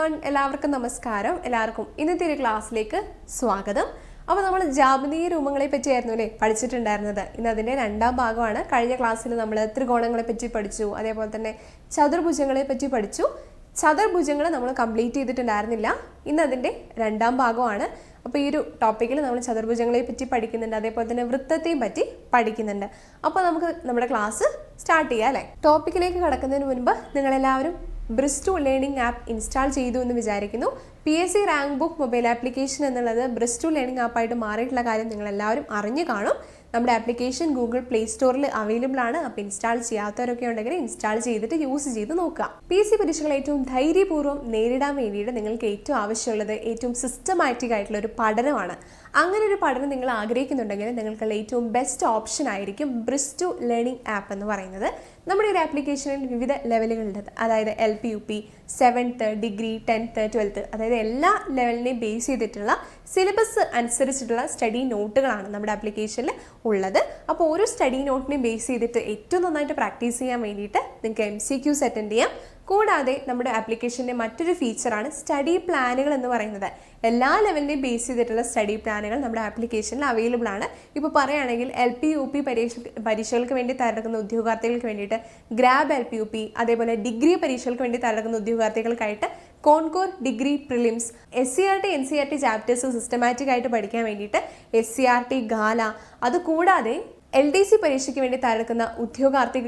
എല്ലാവർക്കും നമസ്കാരം. എല്ലാവർക്കും ഇന്നത്തെ ഒരു ക്ലാസ്സിലേക്ക് സ്വാഗതം. അപ്പോൾ നമ്മൾ ജാപനീയ രൂപങ്ങളെ പറ്റിയായിരുന്നു അല്ലേ പഠിച്ചിട്ടുണ്ടായിരുന്നത്? ഇന്ന് അതിന്റെ രണ്ടാം ഭാഗമാണ്. കഴിഞ്ഞ ക്ലാസ്സിൽ നമ്മൾ ത്രികോണങ്ങളെ പറ്റി പഠിച്ചു അതേപോലെ തന്നെ ചതുർഭുജങ്ങളെ പറ്റി പഠിച്ചു. ചതുർഭുജങ്ങൾ നമ്മൾ കംപ്ലീറ്റ് ചെയ്തിട്ടുണ്ടായിരുന്നില്ല. ഇന്ന് അതിന്റെ രണ്ടാം ഭാഗമാണ്. അപ്പോൾ ഈ ഒരു ടോപ്പിക്കിൽ നമ്മൾ ചതുർഭുജങ്ങളെ പറ്റി പഠിക്കുന്നുണ്ട് അതേപോലെ തന്നെ വൃത്തത്തെയും പറ്റി പഠിക്കുന്നുണ്ട്. അപ്പോൾ നമുക്ക് നമ്മുടെ ക്ലാസ് സ്റ്റാർട്ട് ചെയ്യാം അല്ലേ? ടോപ്പിക്കിലേക്ക് കടക്കുന്നതിന് മുൻപ് നിങ്ങളെല്ലാവരും ബ്രിസ്റ്റു ലേണിംഗ് ആപ്പ് ഇൻസ്റ്റാൾ ചെയ്തു എന്ന് വിചാരിക്കുന്നു. P S C rank book mobile application എന്നുള്ളത് ബ്രിസ്റ്റു ലേണിംഗ് ആപ്പായിട്ട് മാറിയിട്ടുള്ള കാര്യം നിങ്ങൾ എല്ലാവരും അറിഞ്ഞു കാണും. നമ്മുടെ ആപ്ലിക്കേഷൻ ഗൂഗിൾ പ്ലേ സ്റ്റോറിൽ അവൈലബിൾ ആണ്. അപ്പോൾ ഇൻസ്റ്റാൾ ചെയ്യാത്തവരൊക്കെ ഉണ്ടെങ്കിൽ ഇൻസ്റ്റാൾ ചെയ്തിട്ട് യൂസ് ചെയ്ത് നോക്കുക. പി എസ് സി പരീക്ഷകൾ ഏറ്റവും ധൈര്യപൂർവം നേരിടാൻ വേണ്ടിയിട്ട് നിങ്ങൾക്ക് ഏറ്റവും ആവശ്യമുള്ളത് ഏറ്റവും സിസ്റ്റമാറ്റിക് ആയിട്ടുള്ള ഒരു പഠനമാണ്. അങ്ങനെ ഒരു പഠനം നിങ്ങൾ ആഗ്രഹിക്കുന്നുണ്ടെങ്കിൽ നിങ്ങൾക്കുള്ള ഏറ്റവും ബെസ്റ്റ് ഓപ്ഷൻ ആയിരിക്കും ബ്രിസ്റ്റു ലേണിംഗ് ആപ്പ് എന്ന് പറയുന്നത്. നമ്മുടെ ഒരു ആപ്ലിക്കേഷനിൽ വിവിധ ലെവലുകളുണ്ട് അതായത് L P U P seventh degree tenth twelfth അതായത് എല്ലാ ലെവലിനെയും ബേസ് ചെയ്തിട്ടുള്ള സിലബസ് അനുസരിച്ചിട്ടുള്ള സ്റ്റഡി നോട്ടുകളാണ് നമ്മുടെ ആപ്ലിക്കേഷനിൽ ഉള്ളത്. അപ്പോൾ ഓരോ സ്റ്റഡി നോട്ടിനെയും ബേസ് ചെയ്തിട്ട് ഏറ്റവും നന്നായിട്ട് പ്രാക്ടീസ് ചെയ്യാൻ വേണ്ടിയിട്ട് നിങ്ങൾക്ക് എം സി ക്യൂസ് അറ്റൻഡ് ചെയ്യാം? കൂടാതെ നമ്മുടെ ആപ്ലിക്കേഷന്റെ മറ്റൊരു ഫീച്ചറാണ് സ്റ്റഡി പ്ലാനുകൾ എന്ന് പറയുന്നത്. എല്ലാ ലെവലിനെയും ബേസ് ചെയ്തിട്ടുള്ള സ്റ്റഡി പ്ലാനുകൾ നമ്മുടെ ആപ്ലിക്കേഷനിൽ അവൈലബിൾ ആണ്. ഇപ്പോൾ പറയുകയാണെങ്കിൽ എൽ പി യു പി പരീക്ഷ പരീക്ഷകൾക്ക് വേണ്ടി തയ്യാറെടുക്കുന്ന ഉദ്യോഗാർത്ഥികൾക്ക് വേണ്ടിയിട്ട് grab L P U P അതേപോലെ ഡിഗ്രി പരീക്ഷകൾക്ക് വേണ്ടി തയ്യാറെടുക്കുന്ന ഉദ്യോഗാർത്ഥികൾക്കായിട്ട് conquer degree prelims S C R T N C R T chapters systematic ആയിട്ട് പഠിക്കാൻ വേണ്ടിയിട്ട് എസ് സി ആർ ടി ഗാല അതുകൂടാതെ എൽ ഡി സി പരീക്ഷയ്ക്ക് വേണ്ടി തയ്യാറെടുക്കുന്ന ഉദ്യോഗാർത്ഥി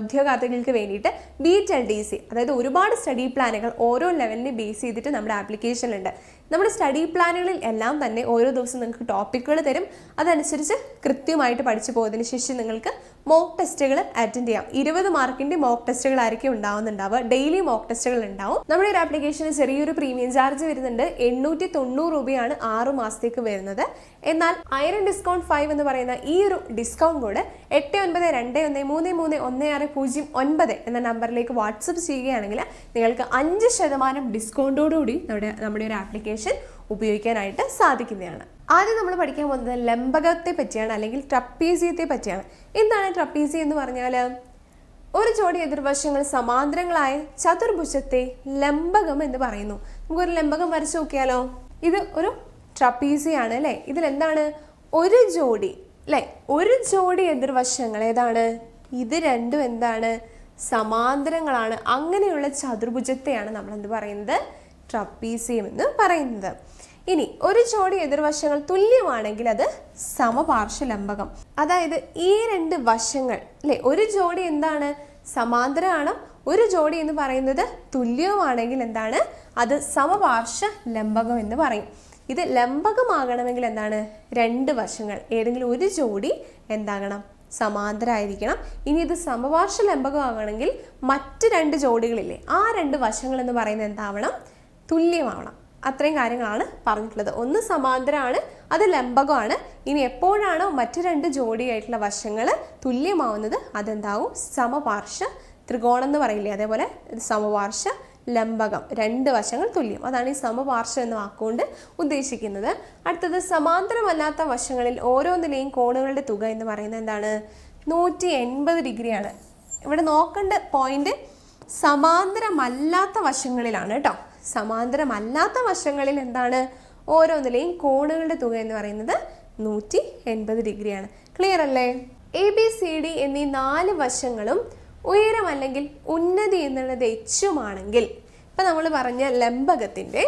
ഉദ്യോഗാർത്ഥികൾക്ക് വേണ്ടിയിട്ട് ബീറ്റ് എൽ ഡി സി അതായത് ഒരുപാട് സ്റ്റഡി പ്ലാനുകൾ ഓരോ ലെവലിനെ ബേസ് ചെയ്തിട്ട് നമ്മുടെ ആപ്ലിക്കേഷനിലുണ്ട് നമ്മുടെ സ്റ്റഡി പ്ലാനുകളിൽ എല്ലാം തന്നെ ഓരോ ദിവസം നിങ്ങൾക്ക് ടോപ്പിക്കുകൾ തരും. അതനുസരിച്ച് കൃത്യമായിട്ട് പഠിച്ചു പോകുന്നതിന് ശേഷം നിങ്ങൾക്ക് മോക്ക് ടെസ്റ്റുകൾ അറ്റൻഡ് ചെയ്യാം. ഇരുപത് മാർക്കിന്റെ മോക്ക് ടെസ്റ്റുകൾ ടെസ്റ്റുകളായിരിക്കും ഉണ്ടാവുന്നുണ്ടാവുക. ഡെയിലി മോക്ക് ടെസ്റ്റുകൾ ഉണ്ടാവും. നമ്മുടെ ഒരു ആപ്ലിക്കേഷന് ചെറിയൊരു പ്രീമിയം ചാർജ് വരുന്നുണ്ട്. എണ്ണൂറ്റി തൊണ്ണൂറ് രൂപയാണ് ആറു മാസത്തേക്ക് വരുന്നത്. എന്നാൽ ഐറൺ ഡിസ്കൗണ്ട് ഫൈവ് എന്ന് പറയുന്ന ഈ ഒരു ഡിസ്കൗണ്ട് കോഡ് എട്ട് ഒൻപത് രണ്ട് ഒന്ന് മൂന്ന് മൂന്ന് ഒന്ന് ആറ് പൂജ്യം ഒൻപത് എന്ന നമ്പറിലേക്ക് വാട്സപ്പ് ചെയ്യുകയാണെങ്കിൽ നിങ്ങൾക്ക് അഞ്ച് ശതമാനം ഡിസ്കൗണ്ടോടുകൂടി നമ്മുടെ നമ്മുടെ ഒരു ആപ്ലിക്കേഷൻ ഉപയോഗിക്കാനായിട്ട് സാധിക്കുന്നതാണ്. ആദ്യം നമ്മൾ പഠിക്കാൻ പോകുന്നത് ലംബകത്തെ പറ്റിയാണ് അല്ലെങ്കിൽ ട്രപ്പീസിയത്തെ പറ്റിയാണ്. എന്താണ് ട്രപ്പീസി എന്ന് പറഞ്ഞാൽ? ഒരു ജോഡി എതിർവശങ്ങൾ സമാന്തരങ്ങളായ ചതുർഭുജത്തെ ലംബകം എന്ന് പറയുന്നു. നമുക്കൊരു ലംബകം വരച്ചു നോക്കിയാലോ? ഇത് ഒരു ട്രപ്പീസിയാണ് അല്ലേ? ഇതിൽ എന്താണ്? ഒരു ജോഡി അല്ലേ? ഒരു ജോഡി എതിർവശങ്ങൾ ഏതാണ്? ഇത് രണ്ടും എന്താണ്? സമാന്തരങ്ങളാണ്. അങ്ങനെയുള്ള ചതുർഭുജത്തെയാണ് നമ്മൾ എന്ത് പറയുന്നത്? ട്രപ്പീസിയം എന്ന് പറയുന്നത്. ഇനി ഒരു ജോഡി എതിർവശങ്ങൾ തുല്യമാണെങ്കിൽ അത് സമപാർശ്വലംബകം. അതായത് ഈ രണ്ട് വശങ്ങൾ അല്ലെ? ഒരു ജോഡി എന്താണ്? സമാന്തരമാണ്. ഒരു ജോഡി എന്ന് പറയുന്നത് തുല്യവുമാണെങ്കിൽ എന്താണ്? അത് സമപാർശ്വ ലംബകം എന്ന് പറയും. ഇത് ലംബകമാകണമെങ്കിൽ എന്താണ്? രണ്ട് വശങ്ങൾ. ഏതെങ്കിലും ഒരു ജോഡി എന്താകണം? സമാന്തരമായിരിക്കണം ഇനി ഇത് സമപാർശ്വ ലംബകമാകണമെങ്കിൽ മറ്റ് രണ്ട് ജോഡികളില്ലേ ആ രണ്ട് വശങ്ങൾ എന്ന് പറയുന്നത് എന്താവണം? തുല്യമാവണം. അത്രയും കാര്യങ്ങളാണ് പറഞ്ഞിട്ടുള്ളത്. ഒന്ന് സമാന്തരമാണ് അത് ലംബകമാണ്. ഇനി എപ്പോഴാണോ മറ്റു രണ്ട് ജോഡിയായിട്ടുള്ള വശങ്ങൾ തുല്യമാവുന്നത് അതെന്താവും? സമപാർശ്വ ത്രികോണം എന്ന് പറയില്ലേ? അതേപോലെ സമപാർശ്വ ലംബകം. രണ്ട് വശങ്ങൾ തുല്യം. അതാണ് ഈ സമപാർശ്വം എന്ന വാക്കുകൊണ്ട് ഉദ്ദേശിക്കുന്നത്. അടുത്തത് സമാന്തരമല്ലാത്ത വശങ്ങളിൽ ഓരോന്നിലെയും കോണുകളുടെ തുക എന്ന് പറയുന്നത് എന്താണ്? നൂറ്റി എൺപത് ഡിഗ്രിയാണ്. ഇവിടെ നോക്കേണ്ട പോയിന്റ് സമാന്തരമല്ലാത്ത വശങ്ങളിലാണ് കേട്ടോ. സമാന്തരമല്ലാത്ത വശങ്ങളിൽ എന്താണ്? ഓരോന്നിലെയും കോണുകളുടെ തുക എന്ന് പറയുന്നത് നൂറ്റി എൺപത് ഡിഗ്രിയാണ്. ക്ലിയർ അല്ലേ? എ ബി സി ഡി എന്നീ നാല് വശങ്ങളും ഉയരം അല്ലെങ്കിൽ ഉന്നതി എന്നുള്ളത് എച്ചുമാണെങ്കിൽ ഇപ്പം നമ്മൾ പറഞ്ഞ ലംബകത്തിന്റെ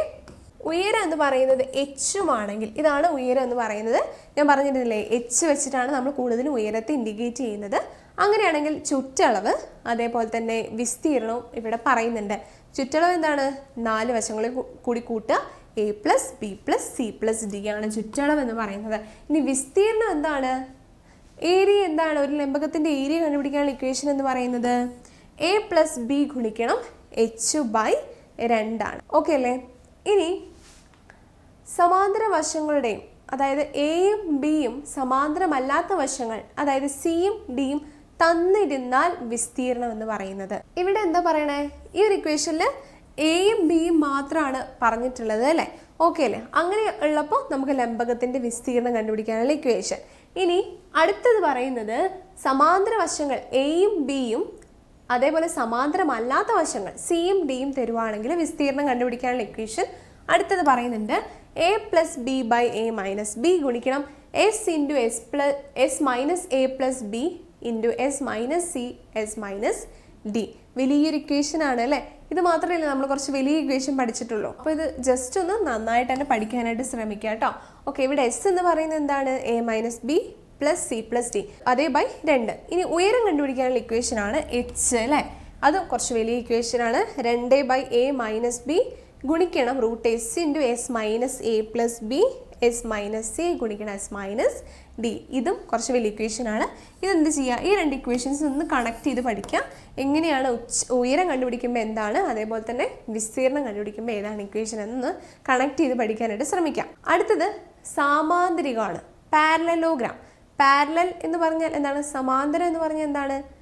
ഉയരം എന്ന് പറയുന്നത് എച്ചുമാണെങ്കിൽ ഇതാണ് ഉയരം എന്ന് പറയുന്നത്. ഞാൻ പറഞ്ഞിരുന്നില്ലേ എച്ച് വെച്ചിട്ടാണ് നമ്മൾ കൂടുതലും ഉയരത്തെ ഇൻഡിക്കേറ്റ് ചെയ്യുന്നത്. അങ്ങനെയാണെങ്കിൽ ചുറ്റളവ് അതേപോലെ തന്നെ വിസ്തീർണവും ഇവിടെ പറയുന്നുണ്ട്. ചുറ്റളവ് എന്താണ്? നാല് വശങ്ങളിൽ കൂടി കൂട്ടുക. A plus B plus C plus D ആണ് ചുറ്റളവ് എന്ന് പറയുന്നത്. ഇനി വിസ്തീർണം എന്താണ്? ഏരിയ എന്താണ്? ഒരു ലംബകത്തിന്റെ ഏരിയ കണ്ടുപിടിക്കാനുള്ള ഇക്വേഷൻ എന്ന് പറയുന്നത് എ പ്ലസ് ബി ഗുണിക്കണം എച്ച് ബൈ രണ്ടാണ്. ഓക്കെ അല്ലേ? ഇനി സമാന്തര വശങ്ങളുടെയും അതായത് എയും ബിയും സമാന്തരമല്ലാത്ത വശങ്ങൾ അതായത് സിയും ഡിയും തന്നിരുന്നാൽ വിസ്തീർണം എന്ന് പറയുന്നത്. ഇവിടെ എന്താ പറയണേ? ഈ ഒരു ഇക്വേഷനിൽ എയും ബിയും മാത്രമാണ് പറഞ്ഞിട്ടുള്ളത് അല്ലേ? ഓക്കെ അല്ലേ? അങ്ങനെ ഉള്ളപ്പോൾ നമുക്ക് ലംബകത്തിന്റെ വിസ്തീർണം കണ്ടുപിടിക്കാനുള്ള ഇക്വേഷൻ ഇനി അടുത്തത് പറയുന്നത് സമാന്തര വശങ്ങൾ എയും ബിയും അതേപോലെ സമാന്തരമല്ലാത്ത വശങ്ങൾ സിയും ഡിയും തരുവാണെങ്കിൽ വിസ്തീർണം കണ്ടുപിടിക്കാനുള്ള ഇക്വേഷൻ അടുത്തത് പറയുന്നുണ്ട് A plus B by A minus B ഗുണിക്കണം S into S plus S minus A plus B into S minus C S minus D വലിയൊരു ഇക്വേഷൻ ആണ് അല്ലേ? ഇത് മാത്രമല്ല നമ്മൾ കുറച്ച് വലിയ ഇക്വേഷൻ പഠിച്ചിട്ടുള്ളൂ. അപ്പോൾ ഇത് ജസ്റ്റ് ഒന്ന് നന്നായിട്ട് തന്നെ പഠിക്കാനായിട്ട് ശ്രമിക്കുക കേട്ടോ. ഓക്കെ ഇവിടെ എസ് എന്ന് പറയുന്നത് എന്താണ്? A minus B plus C plus D അതേ ബൈ രണ്ട്. ഇനി ഉയരം കണ്ടുപിടിക്കാനുള്ള ഇക്വേഷൻ ആണ് എച്ച് അല്ലേ? അത് കുറച്ച് വലിയ ഇക്വേഷൻ ആണ്. രണ്ട് ബൈ എ മൈനസ് ബി ഗുണിക്കണം root S into S minus A plus B S minus C ഗുണിക്കണം എസ് മൈനസ് ഡി ഇതും കുറച്ച് വലിയ ഇക്വേഷൻ ആണ്. ഇതെന്ത് ചെയ്യുക? ഈ രണ്ട് ഇക്വേഷൻസ് ഒന്ന് കണക്ട് ചെയ്ത് പഠിക്കുക. എങ്ങനെയാണ് ഉയരം കണ്ടുപിടിക്കുമ്പോൾ എന്താണ്? അതേപോലെ തന്നെ വിസ്തീർണം കണ്ടുപിടിക്കുമ്പോൾ ഏതാണ് ഇക്വേഷൻ എന്നൊന്ന് കണക്ട് ചെയ്ത് പഠിക്കാനായിട്ട് ശ്രമിക്കാം അടുത്തത് സാമാന്തരികമാണ്. പാരലലോഗ്രാം പാരലൽ എന്ന് പറഞ്ഞാൽ എന്താണ്? സമാന്തരം എന്ന് പറഞ്ഞാൽ എന്താണ്?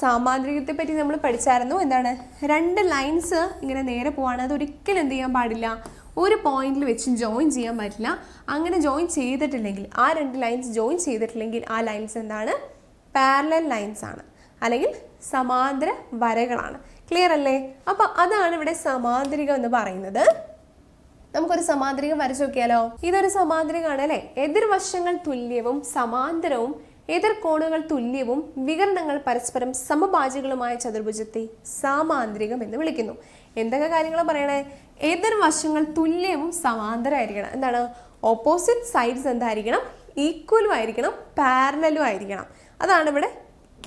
സാമാന്ത്രികത്തെ പറ്റി നമ്മൾ പഠിച്ചായിരുന്നു. എന്താണ്? രണ്ട് ലൈൻസ് ഇങ്ങനെ നേരെ പോവാണ്. അത് ഒരിക്കലും എന്ത് ചെയ്യാൻ പാടില്ല. ഒരു പോയിന്റിൽ വെച്ച് ജോയിൻ ചെയ്യാൻ പറ്റില്ല. അങ്ങനെ ജോയിൻ ചെയ്തിട്ടില്ലെങ്കിൽ ആ രണ്ട് ലൈൻസ് ജോയിൻ ചെയ്തിട്ടില്ലെങ്കിൽ ആ ലൈൻസ് എന്താണ്? പാരലൽ ലൈൻസ് ആണ്. അല്ലെങ്കിൽ സമാന്തര വരകളാണ്. ക്ലിയർ അല്ലേ? അപ്പോൾ അതാണ് ഇവിടെ സമാന്തരികം എന്ന് പറയുന്നത്. നമുക്കൊരു സമാന്തരികം വരച്ചു നോക്കിയാലോ? ഇതൊരു സമാന്തരികമാണ് അല്ലേ? എതിർവശങ്ങൾ തുല്യവും സമാന്തരവും എതിർ കോണുകൾ തുല്യവും വികരണങ്ങൾ പരസ്പരം സമഭാജികളുമായ ചതുർഭുജത്തെ സാമാന്തരികം എന്ന് വിളിക്കുന്നു. എന്തൊക്കെ കാര്യങ്ങളാണ് പറയണേ? എതിർവശങ്ങൾ തുല്യവും സമാന്തരമായിരിക്കണം. എന്താണ്? ഓപ്പോസിറ്റ് സൈഡ്സ് എന്തായിരിക്കണം? ഈക്വലും ആയിരിക്കണം. പാരലലും ആയിരിക്കണം. അതാണ് ഇവിടെ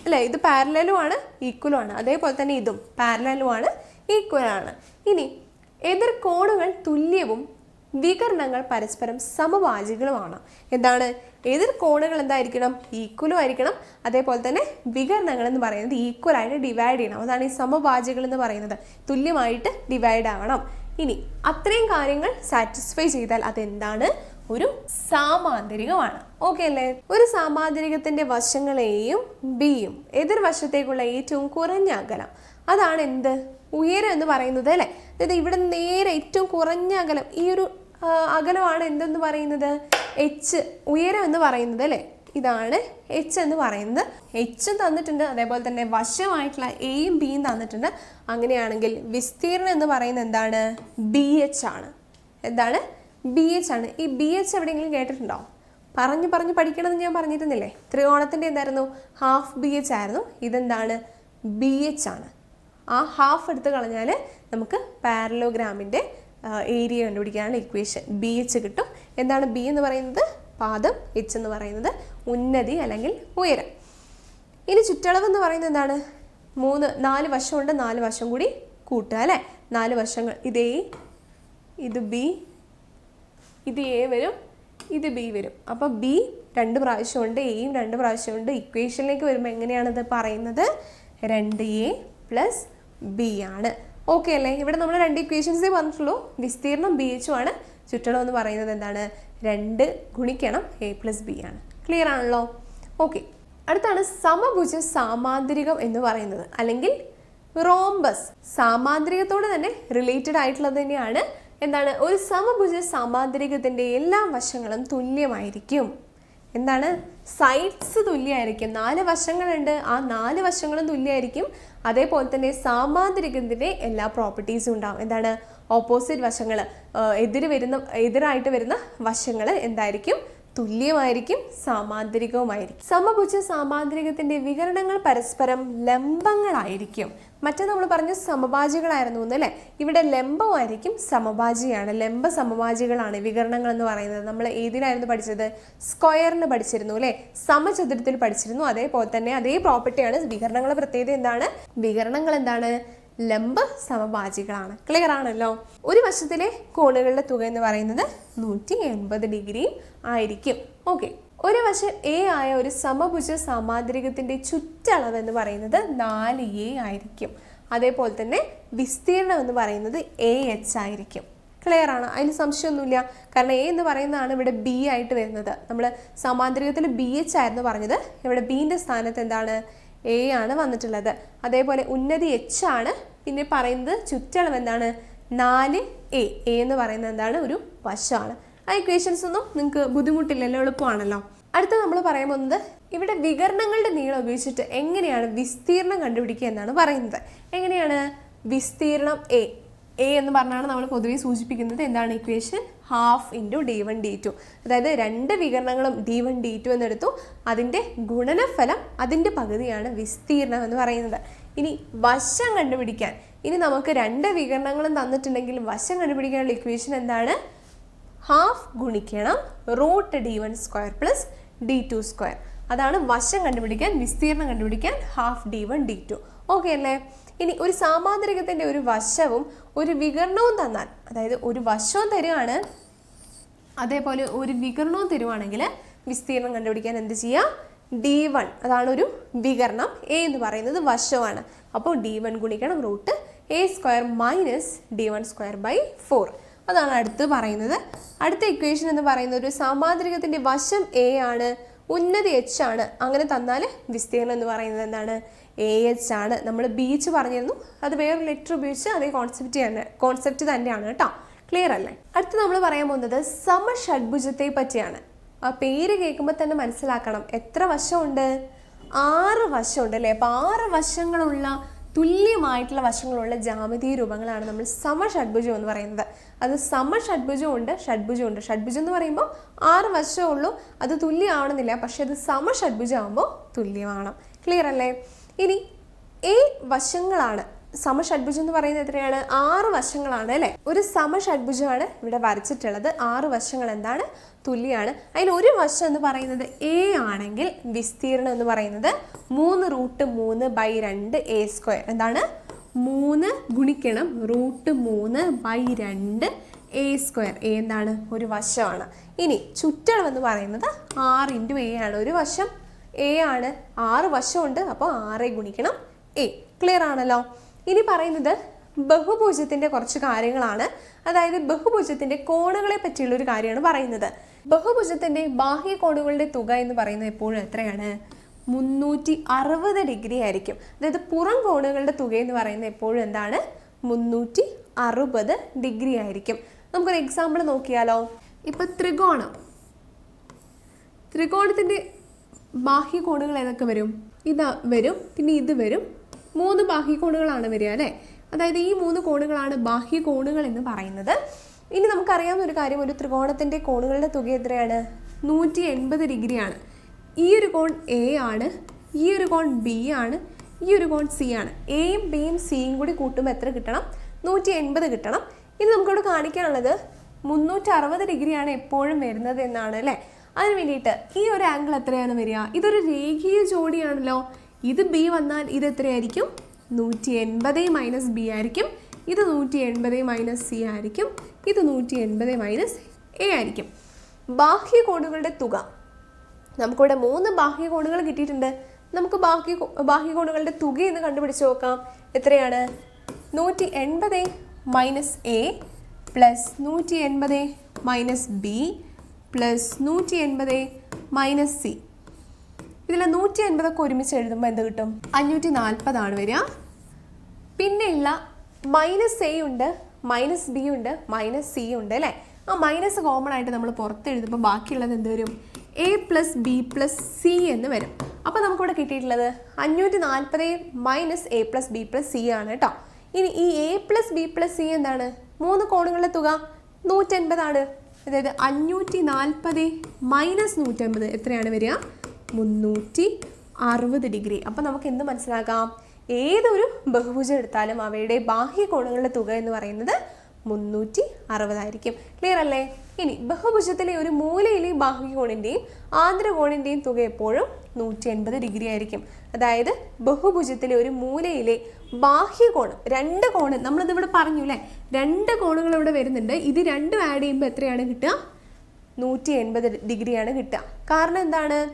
അല്ലേ? ഇത് പാരലലും ആണ് ഈക്വലും ആണ്. അതേപോലെ തന്നെ ഇതും പാരലലും ആണ് ഈക്വൽ ആണ്. ഇനി എതിർ കോണുകൾ തുല്യവും വികരണങ്ങൾ പരസ്പരം സമവാചികളുമാണ് എന്താണ്? എതിർ കോണുകൾ എന്തായിരിക്കണം? ഈക്വലും ആയിരിക്കണം. അതേപോലെ തന്നെ വികരണങ്ങൾ എന്ന് പറയുന്നത് ഈക്വലായിട്ട് ഡിവൈഡ് ചെയ്യണം. അതാണ് ഈ സമവാചികൾ എന്ന് പറയുന്നത്. തുല്യമായിട്ട് ഡിവൈഡ് ആവണം. ഇനി അത്രയും കാര്യങ്ങൾ സാറ്റിസ്ഫൈ ചെയ്താൽ അതെന്താണ്? ഒരു സാമാന്തരികമാണ്. ഓക്കെ അല്ലേ? ഒരു സാമാന്തരികത്തിന്റെ വശങ്ങളെയും ബിയും എതിർവശത്തേക്കുള്ള ഏറ്റവും കുറഞ്ഞ അകലം. അതാണ് എന്ത്? ഉയരം എന്ന് പറയുന്നത് അല്ലേ? അതായത് ഇവിടെ നേരെ ഏറ്റവും കുറഞ്ഞ അകലം. ഈ ഒരു അകലമാണ് എന്തെന്ന് പറയുന്നത്? എച്ച് ഉയരം എന്ന് പറയുന്നത് അല്ലേ? ഇതാണ് എച്ച് എന്ന് പറയുന്നത്. എച്ചും തന്നിട്ടുണ്ട് അതേപോലെ തന്നെ വശമായിട്ടുള്ള എയും ബിയും തന്നിട്ടുണ്ട്. അങ്ങനെയാണെങ്കിൽ വിസ്തീർണം എന്ന് പറയുന്നത് എന്താണ്? ബി എച്ച് ആണ്. എന്താണ്? ബി എച്ച് ആണ്. ഈ ബി എച്ച് എവിടെയെങ്കിലും കേട്ടിട്ടുണ്ടോ? പറഞ്ഞു പറഞ്ഞു പഠിക്കണമെന്ന് ഞാൻ പറഞ്ഞിരുന്നില്ലേ? ത്രികോണത്തിന്റെ എന്തായിരുന്നു? ഹാഫ് ബി എച്ച് ആയിരുന്നു. ഇതെന്താണ്? ബി എച്ച് ആണ്. ആ ഹാഫ് എടുത്ത് കളഞ്ഞാൽ നമുക്ക് പാരലോഗ്രാമിന്റെ ഏരിയ കണ്ടുപിടിക്കാനുള്ള ഇക്വേഷൻ ബി എച്ച് കിട്ടും. എന്താണ് ബി എന്ന് പറയുന്നത്? പാദം എച്ച് എന്ന് പറയുന്നത് ഉന്നതി അല്ലെങ്കിൽ ഉയരം. ഇനി ചുറ്റളവ് എന്ന് പറയുന്നത് എന്താണ്? മൂന്ന് നാല് വശമുണ്ട് നാല് വശം കൂടി കൂട്ടുക അല്ലേ? നാല് വശങ്ങൾ. ഇത് എ ഇത് ബി ഇത് എ വരും ഇത് ബി വരും. അപ്പോൾ ബി രണ്ട് പ്രാവശ്യമുണ്ട് എയും രണ്ട് പ്രാവശ്യമുണ്ട്. ഇക്വേഷനിലേക്ക് വരുമ്പോൾ എങ്ങനെയാണിത് പറയുന്നത്? രണ്ട് എ പ്ലസ് ബി ആണ്. ഓക്കെ അല്ലേ? ഇവിടെ നമ്മൾ രണ്ട് ഇക്വേഷൻസേ പറഞ്ഞിട്ടുള്ളൂ. വിസ്തീർണം ബി എച്ചും ആണ്. ചുറ്റളം എന്ന് പറയുന്നത് എന്താണ്? രണ്ട് ഗുണിക്കണം എ പ്ലസ് ബി ആണ്. ക്ലിയർ ആണല്ലോ? ഓക്കെ അടുത്താണ് സമഭുജ സാമാന്തരികം എന്ന് പറയുന്നത്. അല്ലെങ്കിൽ റോംബസ് സാമാന്തരികത്തോട് തന്നെ റിലേറ്റഡ് ആയിട്ടുള്ളത് തന്നെയാണ്. എന്താണ്? ഒരു സമഭുജ സാമാന്തരികത്തിന്റെ എല്ലാ വശങ്ങളും തുല്യമായിരിക്കും. എന്താണ്? സൈഡ്സ് തുല്യമായിരിക്കും. നാല് വശങ്ങളുണ്ട്. ആ നാല് വശങ്ങളും തുല്യമായിരിക്കും. അതേപോലെ തന്നെ സാമാന്തരികത്തിന്റെ എല്ലാ പ്രോപ്പർട്ടീസും ഉണ്ടാവും. എന്താണ്? ഓപ്പോസിറ്റ് വശങ്ങൾ എതിര് വരുന്ന എതിരായിട്ട് വരുന്ന വശങ്ങൾ എന്തായിരിക്കും? തുല്യമായിരിക്കും സാമാന്തരികവുമായിരിക്കും. സമഭുജ സാമാന്തരികത്തിന്റെ വികരണങ്ങൾ പരസ്പരം ലംബങ്ങളായിരിക്കും. മറ്റേ നമ്മൾ പറഞ്ഞ സമഭാജികളായിരുന്നു അല്ലേ ഇവിടെ ലംബമായിരിക്കും സമഭാജിയാണ്. ലംബ സമഭാജികളാണ് വികരണങ്ങൾ എന്ന് പറയുന്നത്. നമ്മൾ ഏതിനായിരുന്നു പഠിച്ചത്? സ്ക്വയറിന് പഠിച്ചിരുന്നു അല്ലേ? സമചതുരത്തിൽ പഠിച്ചിരുന്നു. അതേപോലെ തന്നെ അതേ പ്രോപ്പർട്ടിയാണ് വികരണങ്ങളുടെ പ്രത്യേകത എന്താണ്? വികരണങ്ങൾ എന്താണ്? ലംബ സമഭാജികളാണ്. ക്ലിയർ ആണല്ലോ? ഒരു വശത്തിലെ കോണുകളുടെ തുക എന്ന് പറയുന്നത് നൂറ്റി എൺപത് ഡിഗ്രി ആയിരിക്കും. ഓക്കെ ഒരു വശം എ ആയ ഒരു സമഭുജ സാമാന്തരികത്തിന്റെ ചുറ്റളവ് എന്ന് പറയുന്നത് നാല് എ ആയിരിക്കും. അതേപോലെ തന്നെ വിസ്തീർണം എന്ന് പറയുന്നത് എ എച്ച് ആയിരിക്കും. ക്ലിയർ ആണ്? അതിന് സംശയമൊന്നുമില്ല. കാരണം എ എന്ന് പറയുന്നതാണ് ഇവിടെ ബി ആയിട്ട് വരുന്നത്. നമ്മൾ സമാന്തരികത്തിൽ ബി എച്ച് ആയിരുന്നു പറഞ്ഞത്. ഇവിടെ ബീന്റെ സ്ഥാനത്ത് എന്താണ്? എ ആണ് വന്നിട്ടുള്ളത്. അതേപോലെ ഉന്നതി എച്ച് ആണ്. പിന്നെ പറയുന്നത് ചുറ്റളവ് എന്താണ്? നാല് എ എ എന്ന് പറയുന്നത് എന്താണ്? ഒരു വശമാണ്. ആ ഇക്വേഷൻസ് ഒന്നും നിങ്ങൾക്ക് ബുദ്ധിമുട്ടില്ലല്ലോ എളുപ്പമാണല്ലോ. അടുത്ത നമ്മൾ പറയാൻ പോകുന്നത് ഇവിടെ വികരണങ്ങളുടെ നീളം ഉപയോഗിച്ചിട്ട് എങ്ങനെയാണ് വിസ്തീർണം കണ്ടുപിടിക്കുക എന്നാണ് പറയുന്നത്. എങ്ങനെയാണ്? വിസ്തീർണം എ എ എന്ന് പറഞ്ഞാണ് നമ്മൾ പൊതുവേ സൂചിപ്പിക്കുന്നത്. എന്താണ് equation half into D one D two അതായത് രണ്ട് വികരണങ്ങളും ഡി വൺ ഡി ടു എന്നെടുത്തു. അതിന്റെ ഗുണനഫലം അതിന്റെ പകുതിയാണ് വിസ്തീർണം എന്ന് പറയുന്നത്. ഇനി വശം കണ്ടുപിടിക്കാൻ. ഇനി നമുക്ക് രണ്ട് വികരണങ്ങളും തന്നിട്ടുണ്ടെങ്കിൽ വശം കണ്ടുപിടിക്കാനുള്ള ഇക്വേഷൻ എന്താണ്? ഹാഫ് ഗുണിക്കണം root D one square plus D two square അതാണ് വശം കണ്ടുപിടിക്കാൻ വിസ്തീർണം കണ്ടുപിടിക്കാൻ half D one D two okay അല്ലേ? ഇനി ഒരു സാമാന്തരികത്തിന്റെ ഒരു വശവും ഒരു വികരണവും തന്നാൽ അതായത് ഒരു വശവും തരുവാണ്. അതേപോലെ ഒരു വികരണവും തരുവാണെങ്കിൽ വിസ്തീർണം കണ്ടുപിടിക്കാൻ എന്ത് ചെയ്യാം? ഡി വൺ അതാണ് ഒരു വികരണം. എ എന്ന് പറയുന്നത് വശമാണ്. അപ്പോൾ ഡി വൺ ഗുണിക്കണം root A square minus D one square by four. അതാണ് അടുത്ത് പറയുന്നത്. അടുത്ത ഇക്വേഷൻ എന്ന് പറയുന്നത് ഒരു സാമാന്തരികത്തിന്റെ വശം എ ആണ്. ഉന്നതി എച്ച് ആണ്. അങ്ങനെ തന്നാൽ വിസ്തീർണം എന്ന് പറയുന്നത് എന്താണ്? എ എച്ച് ആണ്. നമ്മൾ ബീച്ച് പറഞ്ഞിരുന്നു. അത് വേറെ ലെറ്റർ ഉപയോഗിച്ച് അതേ കോൺസെപ്റ്റ് തന്നെ കോൺസെപ്റ്റ് തന്നെയാണ് കേട്ടോ. ക്ലിയർ അല്ലേ? അടുത്ത് നമ്മൾ പറയാൻ പോകുന്നത് സമഷഡ്ഭുജത്തെ പറ്റിയാണ്. ആ പേര് കേൾക്കുമ്പോൾ തന്നെ മനസ്സിലാക്കണം. എത്ര വശമുണ്ട്? ആറ് വശമുണ്ട് അല്ലേ? അപ്പോൾ ആറ് വശങ്ങളുള്ള തുല്യമായിട്ടുള്ള വശങ്ങളുള്ള ജാമിതീയ രൂപങ്ങളാണ് നമ്മൾ സമഷഡ്ഭുജം എന്ന് പറയുന്നത്. അത് സമഷഡ്ഭുജം ഉണ്ട് ഷഡ്ഭുജം ഉണ്ട്. ഷഡ്ഭുജം എന്ന് പറയുമ്പോൾ ആറ് വശമേ ഉള്ളൂ. അത് തുല്യമാവണമെന്നില്ല. പക്ഷേ അത് സമഷഡ്ഭുജം ആകുമ്പോൾ തുല്യമാണ് ക്ലിയർ അല്ലേ? ഇനി ഏ വശങ്ങളാണ്. സമഷഡ്ഭുജം എന്ന് പറയുന്നത് എത്രയാണ്? ആറ് വശങ്ങളാണ് അല്ലേ? ഒരു സമഷഡ്ഭുജമാണ് ഇവിടെ വരച്ചിട്ടുള്ളത്. ആറ് വശങ്ങൾ എന്താണ്? തുല്യമാണ് അതിൽ ഒരു വശം എന്ന് പറയുന്നത് എ ആണെങ്കിൽ വിസ്തീർണം എന്ന് പറയുന്നത് മൂന്ന് റൂട്ട് മൂന്ന് ബൈ രണ്ട് എ സ്ക്വയർ. എന്താണ്? മൂന്ന് ഗുണിക്കണം റൂട്ട് മൂന്ന് ബൈ രണ്ട് എ സ്ക്വയർ. എ എന്താണ്? ഒരു വശമാണ്. ഇനി ചുറ്റളവ് എന്ന് പറയുന്നത് ആറ് ഇന്റു എ ആണ്. ഒരു വശം എ ആണ് ആറ് വശമുണ്ട് അപ്പോൾ ആറ് ഗുണിക്കണം എ ക്ലിയർ ആണല്ലോ? ഇനി പറയുന്നത് ബഹുഭുജത്തിന്റെ കുറച്ച് കാര്യങ്ങളാണ്. അതായത് ബഹുഭുജത്തിന്റെ കോണുകളെ പറ്റിയുള്ള ഒരു കാര്യമാണ് പറയുന്നത്. ബഹുഭുജത്തിന്റെ ബാഹ്യ കോണുകളുടെ തുക എന്ന് പറയുന്നത് എപ്പോഴും എത്രയാണ്? മുന്നൂറ്റി അറുപത് ഡിഗ്രി ആയിരിക്കും. അതായത് പുറം കോണുകളുടെ തുക എന്ന് പറയുന്നത് എപ്പോഴും എന്താണ്? മുന്നൂറ്റി അറുപത് ഡിഗ്രി ആയിരിക്കും. നമുക്കൊരു എക്സാമ്പിൾ നോക്കിയാലോ? ഇപ്പൊ ത്രികോണം. ത്രികോണത്തിന്റെ ബാഹ്യ കോണുകൾ ഏതൊക്കെ വരും? ഇത് വരും പിന്നെ ഇത് വരും. മൂന്ന് ബാഹ്യ കോണുകളാണ് വരിക അല്ലേ? അതായത് ഈ മൂന്ന് കോണുകളാണ് ബാഹ്യ കോണുകൾ എന്ന് പറയുന്നത്. ഇനി നമുക്കറിയാവുന്ന ഒരു കാര്യം ഒരു ത്രികോണത്തിന്റെ കോണുകളുടെ തുക എത്രയാണ്? നൂറ്റി എൺപത് ഡിഗ്രിയാണ്. ഈ ഒരു കോൺ എ ആണ് ഈ ഒരു കോൺ ബി ആണ് ഈ ഒരു കോൺ സി ആണ്. എയും ബിയും സിയും കൂടി കൂട്ടുമ്പോൾ എത്ര കിട്ടണം? നൂറ്റി എൺപത് കിട്ടണം. ഇനി നമുക്കിവിടെ കാണിക്കാനുള്ളത് മുന്നൂറ്റി അറുപത് ഡിഗ്രിയാണ് എപ്പോഴും വരുന്നത് എന്നാണ് അല്ലേ? അതിന് വേണ്ടിയിട്ട് ഈ ഒരു ആംഗിൾ എത്രയാണ് വരിക? ഇതൊരു രേഖീയ ജോഡിയാണല്ലോ. ഇത് ബി വന്നാൽ ഇത് എത്രയായിരിക്കും? നൂറ്റി എൺപത് മൈനസ് ബി ആയിരിക്കും. ഇത് നൂറ്റി എൺപത് മൈനസ് സി ആയിരിക്കും. ഇത് നൂറ്റി എൺപത് മൈനസ് എ ആയിരിക്കും. ബാഹ്യ കോണുകളുടെ തുക. നമുക്കിവിടെ മൂന്ന് ബാഹ്യ കോണുകൾ കിട്ടിയിട്ടുണ്ട്. നമുക്ക് ബാഹ്യ ബാഹ്യ കോണുകളുടെ തുക എന്ന് കണ്ടുപിടിച്ച് നോക്കാം. എത്രയാണ്? നൂറ്റി എൺപത് മൈനസ് എ പ്ലസ് നൂറ്റി എൺപത് മൈനസ് ബി പ്ലസ് നൂറ്റി എൺപത് മൈനസ് സി. ഇതിൽ നൂറ്റി എൺപതൊക്കെ ഒരുമിച്ച് എഴുതുമ്പോൾ എന്ത് കിട്ടും? അഞ്ഞൂറ്റി നാൽപ്പതാണ് വരിക. പിന്നെയുള്ള മൈനസ് എ ഉണ്ട് മൈനസ് ബി ഉണ്ട് മൈനസ് സി ഉണ്ട് അല്ലേ? ആ മൈനസ് കോമൺ ആയിട്ട് നമ്മൾ പുറത്ത് എഴുതുമ്പോൾ ബാക്കിയുള്ളത് എന്ത് വരും? A plus B plus C എന്ന് വരും. അപ്പോൾ നമുക്കിവിടെ കിട്ടിയിട്ടുള്ളത് അഞ്ഞൂറ്റി നാൽപ്പത് minus A plus B plus C ആണ് കേട്ടോ. ഇനി ഈ A plus B plus C എന്താണ്? മൂന്ന് കോണുകളുടെ തുക നൂറ്റൻപതാണ് അതായത് അഞ്ഞൂറ്റി നാൽപ്പത് മൈനസ് നൂറ്റമ്പത്. എത്രയാണ് വരിക? മുന്നൂറ്റി അറുപത് ഡിഗ്രി അപ്പോൾ നമുക്ക് എന്ത് മനസ്സിലാക്കാം ഏതൊരു ബഹുഭുജം എടുത്താലും അവയുടെ ബാഹ്യ കോണുകളുടെ തുക എന്ന് പറയുന്നത് മുന്നൂറ്റി അറുപതായിരിക്കും ക്ലിയർ അല്ലേ? ഇനി ബഹുഭുജത്തിലെ ഒരു മൂലയിലെ ബാഹ്യകോണിന്റെയും ആന്തര കോണിന്റെയും തുക എപ്പോഴും നൂറ്റി എൺപത് ഡിഗ്രി ആയിരിക്കും. അതായത് ബഹുഭുജത്തിലെ ഒരു മൂലയിലെ ബാഹ്യകോണം രണ്ട് കോണ് നമ്മളിതിവിടെ പറഞ്ഞു അല്ലേ രണ്ട് കോണുകൾ ഇവിടെ വരുന്നുണ്ട്. ഇത് രണ്ടും ആഡ് ചെയ്യുമ്പോൾ എത്രയാണ് കിട്ടുക? നൂറ്റി എൺപത് ഡിഗ്രിയാണ് കിട്ടുക. കാരണം എന്താണ്?